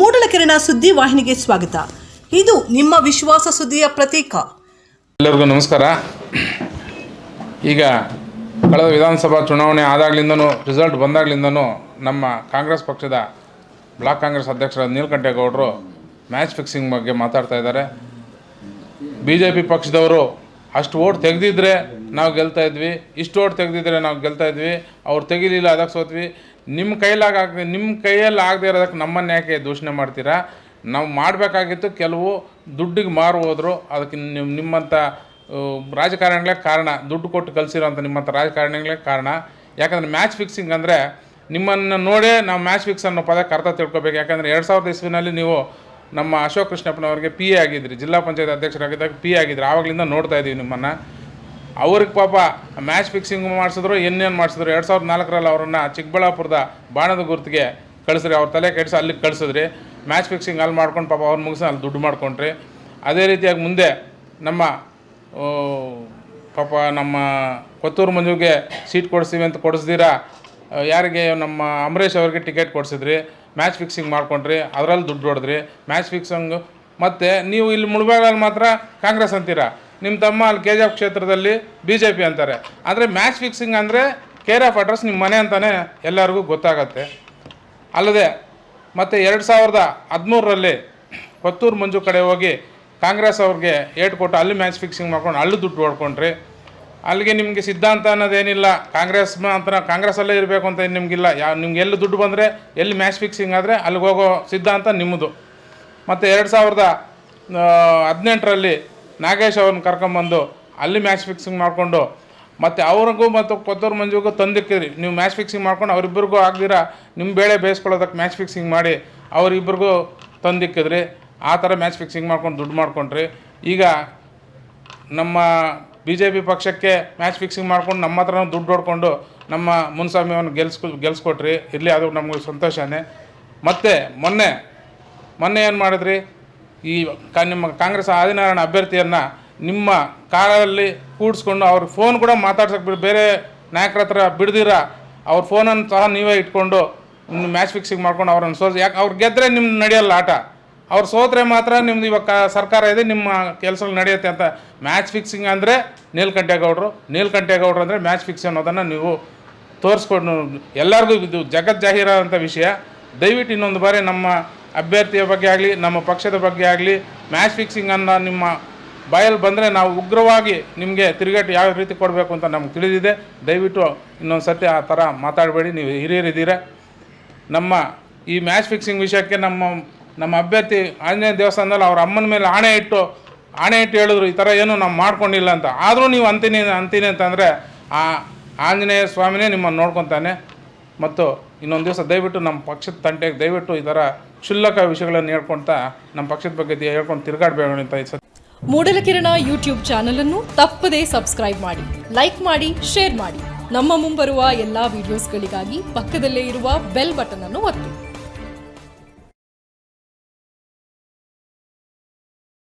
ಮೂಡಲಕೆರೆನ ಸುದ್ದಿ ವಾಹಿನಿಗೆ ಸ್ವಾಗತ. ಇದು ನಿಮ್ಮ ವಿಶ್ವಾಸ ಸುದ್ದಿಯ ಪ್ರತೀಕ. ಎಲ್ಲರಿಗೂ ನಮಸ್ಕಾರ. ಈಗ ಕಳೆದ ವಿಧಾನಸಭಾ ಚುನಾವಣೆ ಆದಾಗ್ಲಿಂದನೂ ರಿಸಲ್ಟ್ ಬಂದಾಗ್ಲಿಂದನೂ ನಮ್ಮ ಕಾಂಗ್ರೆಸ್ ಪಕ್ಷದ ಬ್ಲಾಕ್ ಕಾಂಗ್ರೆಸ್ ಅಧ್ಯಕ್ಷರಾದ ನೀಲಕಂಠೇಗೌಡರು ಮ್ಯಾಚ್ ಫಿಕ್ಸಿಂಗ್ ಬಗ್ಗೆ ಮಾತಾಡ್ತಾ ಇದ್ದಾರೆ. ಬಿ ಜೆ ಪಿ ಪಕ್ಷದವರು ಅಷ್ಟು ಓಟ್ ತೆಗೆದಿದ್ರೆ ನಾವು ಗೆಲ್ತಾ ಇದ್ವಿ, ಇಷ್ಟು ಓಟ್ ತೆಗೆದಿದ್ರೆ ನಾವು ಗೆಲ್ತಾ ಇದ್ವಿ, ಅವ್ರು ತೆಗಿಲಿಲ್ಲ ಅದಕ್ಕೆ ಸೋತ್ವಿ. ನಿಮ್ಮ ಕೈಲಾಗ ನಿಮ್ಮ ಕೈಯಲ್ಲಿ ಆಗದೆ ಇರೋದಕ್ಕೆ ನಮ್ಮನ್ನು ಯಾಕೆ ದೂಷಣೆ ಮಾಡ್ತೀರಾ? ನಾವು ಮಾಡಬೇಕಾಗಿತ್ತು ಕೆಲವು ದುಡ್ಡಿಗೆ ಮಾರು ಹೋದರು. ಅದಕ್ಕೆ ನಿಮ್ಮ ನಿಮ್ಮಂಥ ರಾಜಕಾರಣಿಗಳೇ ಕಾರಣ. ದುಡ್ಡು ಕೊಟ್ಟು ಕಲಿಸಿರೋಂಥ ನಿಮ್ಮಂಥ ರಾಜಕಾರಣಿಗಳೇ ಕಾರಣ. ಯಾಕಂದರೆ ಮ್ಯಾಚ್ ಫಿಕ್ಸಿಂಗ್ ಅಂದರೆ ನಿಮ್ಮನ್ನು ನೋಡೇ ನಾವು ಮ್ಯಾಚ್ ಫಿಕ್ಸ್ ಅನ್ನೋ ಪದಕ್ಕೆ ಅರ್ಥ ತಿಳ್ಕೊಬೇಕು. ಯಾಕಂದರೆ ಎರಡು ಸಾವಿರದ ಇಸ್ವಿನಲ್ಲಿ ನೀವು ನಮ್ಮ ಅಶೋಕ್ ಕೃಷ್ಣಪ್ಪನವ್ರಿಗೆ ಪಿ ಎ ಆಗಿದ್ರಿ. ಜಿಲ್ಲಾ ಪಂಚಾಯತ್ ಅಧ್ಯಕ್ಷರಾಗಿದ್ದಾಗ ಪಿ ಎ ಆಗಿದ್ರಿ. ಆವಾಗಲಿಂದ ನೋಡ್ತಾ ಇದ್ದೀವಿ ನಿಮ್ಮನ್ನು. ಅವ್ರಿಗೆ ಪಾಪ ಮ್ಯಾಚ್ ಫಿಕ್ಸಿಂಗ್ ಮಾಡಿಸಿದ್ರು, ಇನ್ನೇನು ಮಾಡಿಸಿದ್ರು? ಎರಡು ಸಾವಿರದ ನಾಲ್ಕರಲ್ಲಿ ಅವರನ್ನು ಚಿಕ್ಕಬಳ್ಳಾಪುರದ ಬಾಣದ ಗುರುತಿಗೆ ಕಳಿಸ್ರಿ, ಅವ್ರ ತಲೆ ಕೆಡಿಸಿ ಅಲ್ಲಿಗೆ ಕಳಿಸಿದ್ರಿ. ಮ್ಯಾಚ್ ಫಿಕ್ಸಿಂಗ್ ಅಲ್ಲಿ ಮಾಡ್ಕೊಂಡು ಪಾಪ ಅವ್ರು ಮುಗಿಸಿ ಅಲ್ಲಿ ದುಡ್ಡು ಮಾಡ್ಕೊಂಡ್ರಿ. ಅದೇ ರೀತಿಯಾಗಿ ಮುಂದೆ ನಮ್ಮ ಪಾಪ ನಮ್ಮ ಕೊತ್ತೂರು ಮಂಜುಗೆ ಸೀಟ್ ಕೊಡಿಸ್ತೀವಿ ಅಂತ ಕೊಡಿಸ್ದಿರಾ? ಯಾರಿಗೆ? ನಮ್ಮ ಅಮರೇಶ್ ಅವ್ರಿಗೆ ಟಿಕೆಟ್ ಕೊಡಿಸಿದ್ರಿ. ಮ್ಯಾಚ್ ಫಿಕ್ಸಿಂಗ್ ಮಾಡ್ಕೊಂಡ್ರಿ. ಅದರಲ್ಲಿ ದುಡ್ಡು ಹೊಡೆದ್ರಿ. ಮ್ಯಾಚ್ ಫಿಕ್ಸಿಂಗ್ ಮತ್ತು ನೀವು ಇಲ್ಲಿ ಮುಳುಬಾಗಲಲ್ಲಿ ಮಾತ್ರ ಕಾಂಗ್ರೆಸ್ ಅಂತೀರಾ? ನಿಮ್ಮ ತಮ್ಮ ಅಲ್ಲಿ ಕೆ ಜಿ ಎಫ್ ಕ್ಷೇತ್ರದಲ್ಲಿ ಬಿ ಜೆ ಪಿ ಅಂತಾರೆ. ಆದರೆ ಮ್ಯಾಚ್ ಫಿಕ್ಸಿಂಗ್ ಅಂದರೆ ಕೇರ್ ಆಫ್ ಅಡ್ರೆಸ್ ನಿಮ್ಮ ಮನೆ ಅಂತಲೇ ಎಲ್ಲರಿಗೂ ಗೊತ್ತಾಗತ್ತೆ. ಅಲ್ಲದೆ ಮತ್ತು ಎರಡು ಸಾವಿರದ ಹದಿಮೂರರಲ್ಲಿ ಕೊತ್ತೂರು ಮಂಜು ಕಡೆ ಹೋಗಿ ಕಾಂಗ್ರೆಸ್ ಅವ್ರಿಗೆ ಏಟ್ ಕೊಟ್ಟು ಅಲ್ಲಿ ಮ್ಯಾಚ್ ಫಿಕ್ಸಿಂಗ್ ಮಾಡ್ಕೊಂಡು ಅಲ್ಲಿ ದುಡ್ಡು ಹೊಡ್ಕೊಂಡ್ರಿ. ಅಲ್ಲಿಗೆ ನಿಮಗೆ ಸಿದ್ಧಾಂತ ಅನ್ನೋದೇನಿಲ್ಲ. ಕಾಂಗ್ರೆಸ್ ಅಂತ ಕಾಂಗ್ರೆಸ್ಸಲ್ಲೇ ಇರಬೇಕು ಅಂತ ನಿಮಗಿಲ್ಲ. ಯಾ ನಿಮ್ಗೆ ಎಲ್ಲಿ ದುಡ್ಡು ಬಂದರೆ, ಎಲ್ಲಿ ಮ್ಯಾಚ್ ಫಿಕ್ಸಿಂಗ್ ಆದರೆ ಅಲ್ಲಿಗೆ ಹೋಗೋ ಸಿದ್ಧಾಂತ ನಿಮ್ಮದು. ಮತ್ತು ಎರಡು ಸಾವಿರದ ಹದಿನೆಂಟರಲ್ಲಿ ನಾಗೇಶ್ ಅವ್ರನ್ನ ಕರ್ಕೊಂಬಂದು ಅಲ್ಲಿ ಮ್ಯಾಚ್ ಫಿಕ್ಸಿಂಗ್ ಮಾಡಿಕೊಂಡು, ಮತ್ತು ಅವ್ರಿಗೂ ಮತ್ತು ಕೊತ್ತೂರು ಮಂಜುಗೂ ತಂದಿಕ್ಕಿರಿ. ನೀವು ಮ್ಯಾಚ್ ಫಿಕ್ಸಿಂಗ್ ಮಾಡ್ಕೊಂಡು ಅವರಿಬ್ಬರಿಗೂ ಆಗ್ದಿರ ನಿಮ್ಮ ಬೇಳೆ ಬೇಯಿಸ್ಕೊಳ್ಳೋದಕ್ಕೆ ಮ್ಯಾಚ್ ಫಿಕ್ಸಿಂಗ್ ಮಾಡಿ ಅವರಿಬ್ಬರಿಗೂ ತಂದಿಕ್ಕಿದ್ರಿ. ಆ ಥರ ಮ್ಯಾಚ್ ಫಿಕ್ಸಿಂಗ್ ಮಾಡ್ಕೊಂಡು ದುಡ್ಡು ಮಾಡ್ಕೊಂಡ್ರಿ. ಈಗ ನಮ್ಮ ಬಿ ಜೆ ಪಿ ಪಕ್ಷಕ್ಕೆ ಮ್ಯಾಚ್ ಫಿಕ್ಸಿಂಗ್ ಮಾಡ್ಕೊಂಡು ನಮ್ಮ ಹತ್ರನೂ ದುಡ್ಡು ಹೊಡ್ಕೊಂಡು ನಮ್ಮ ಮುನ್ಸ್ವಾಮಿಯನ್ನು ಗೆಲ್ಸ್ಕೊ, ಗೆಲ್ಸ್ಕೊಟ್ರಿ. ಇರಲಿ, ಅದು ನಮಗೆ ಸಂತೋಷನೇ. ಮತ್ತು ಮೊನ್ನೆ ಮೊನ್ನೆ ಏನು ಮಾಡಿದ್ರಿ? ಈ ಕಾ ನಿಮ್ಮ ಕಾಂಗ್ರೆಸ್ ಆದಿನಾರಾಯಣ ಅಭ್ಯರ್ಥಿಯನ್ನು ನಿಮ್ಮ ಕಾರಲ್ಲಿ ಕೂಡಿಸ್ಕೊಂಡು ಅವ್ರ ಫೋನ್ ಕೂಡ ಮಾತಾಡ್ಸಕ್ಕೆ ಬೇರೆ ನಾಯಕರ ಹತ್ರ ಬಿಡ್ದಿರ? ಅವ್ರ ಫೋನನ್ನು ಸಹ ನೀವೇ ಇಟ್ಕೊಂಡು ಮ್ಯಾಚ್ ಫಿಕ್ಸಿಂಗ್ ಮಾಡ್ಕೊಂಡು ಅವ್ರನ್ನ ಸೋಲ್ಸಿ ಯಾಕೆ ಅವ್ರು ಗೆದ್ದರೆ ನಿಮ್ಮ ನಡೆಯಲ್ಲ ಆಟ. ಅವ್ರು ಸೋತ್ರೆ ಮಾತ್ರ ನಿಮ್ದು ಇವಾಗ ಸರ್ಕಾರ ಇದೆ, ನಿಮ್ಮ ಕೆಲಸಗಳು ನಡೆಯುತ್ತೆ ಅಂತ. ಮ್ಯಾಚ್ ಫಿಕ್ಸಿಂಗ್ ಅಂದರೆ ನೀಲ್ಕಂಠೇಗೌಡರು. ನೀಲಕಂಠೇಗೌಡರು ಅಂದರೆ ಮ್ಯಾಚ್ ಫಿಕ್ಸ್ ಅನ್ನೋದನ್ನು ನೀವು ತೋರಿಸ್ಕೊಂಡು ಎಲ್ಲರಿಗೂ ಇದು ಜಗತ್ ಜಾಹೀರಾದಂಥ ವಿಷಯ. ದಯವಿಟ್ಟು ಇನ್ನೊಂದು ಬಾರಿ ನಮ್ಮ ಅಭ್ಯರ್ಥಿಯ ಬಗ್ಗೆ ಆಗಲಿ, ನಮ್ಮ ಪಕ್ಷದ ಬಗ್ಗೆ ಆಗಲಿ ಮ್ಯಾಚ್ ಫಿಕ್ಸಿಂಗ್ ಅನ್ನೋ ನಿಮ್ಮ ಬಾಯಲ್ಲಿ ಬಂದರೆ ನಾವು ಉಗ್ರವಾಗಿ ನಿಮಗೆ ತಿರುಗೇಟು ಯಾವ ರೀತಿ ಕೊಡಬೇಕು ಅಂತ ನಮ್ಗೆ ತಿಳಿದಿದೆ. ದಯವಿಟ್ಟು ಇನ್ನೊಂದು ಸತಿ ಆ ಥರ ಮಾತಾಡಬೇಡಿ, ನೀವು ಹಿರಿಯರಿದ್ದೀರ? ನಮ್ಮ ಈ ಮ್ಯಾಚ್ ಫಿಕ್ಸಿಂಗ್ ವಿಷಯಕ್ಕೆ ನಮ್ಮ ನಮ್ಮ ಅಭ್ಯರ್ಥಿ ಆಂಜನೇಯ ದೇವಸ್ಥಾನದಲ್ಲಿ ಅವ್ರ ಅಮ್ಮನ ಮೇಲೆ ಆಣೆ ಇಟ್ಟು ಆಣೆ ಇಟ್ಟು ಹೇಳಿದ್ರು, ಈ ಥರ ಏನು ನಾವು ಮಾಡ್ಕೊಂಡಿಲ್ಲ ಅಂತ. ಆದರೂ ನೀವು ಅಂತೀನಿ ಅಂತೀನಿ ಅಂತಂದರೆ ಆ ಆಂಜನೇಯ ಸ್ವಾಮಿನೇ ನಿಮ್ಮನ್ನು ನೋಡ್ಕೊತಾನೆ. ಮತ್ತು ಇನ್ನೊಂದು ದಿವಸ ದಯವಿಟ್ಟು ನಮ್ಮ ಪಕ್ಷದ ತಂಟೆಗೆ ದಯವಿಟ್ಟು ಈ ಥರ ಕ್ಷುಲ್ಲಕ ವಿಷಯಗಳನ್ನು ಹೇಳ್ಕೊಳ್ತಾ ನಮ್ಮ ಪಕ್ಷದ ಬಗ್ಗೆ ಹೇಳ್ಕೊಂಡು ತಿರುಗಾಡಬೇಡ ಅಂತ ಮೂಡಲಕಿರಣ ಯೂಟ್ಯೂಬ್ ಚಾನಲನ್ನು ತಪ್ಪದೇ ಸಬ್ಸ್ಕ್ರೈಬ್ ಮಾಡಿ, ಲೈಕ್ ಮಾಡಿ, ಶೇರ್ ಮಾಡಿ. ನಮ್ಮ ಮುಂಬರುವ ಎಲ್ಲ ವಿಡಿಯೋಸ್ಗಳಿಗಾಗಿ ಪಕ್ಕದಲ್ಲೇ ಇರುವ ಬೆಲ್ ಬಟನ್ ಅನ್ನು ಒತ್ತಿ.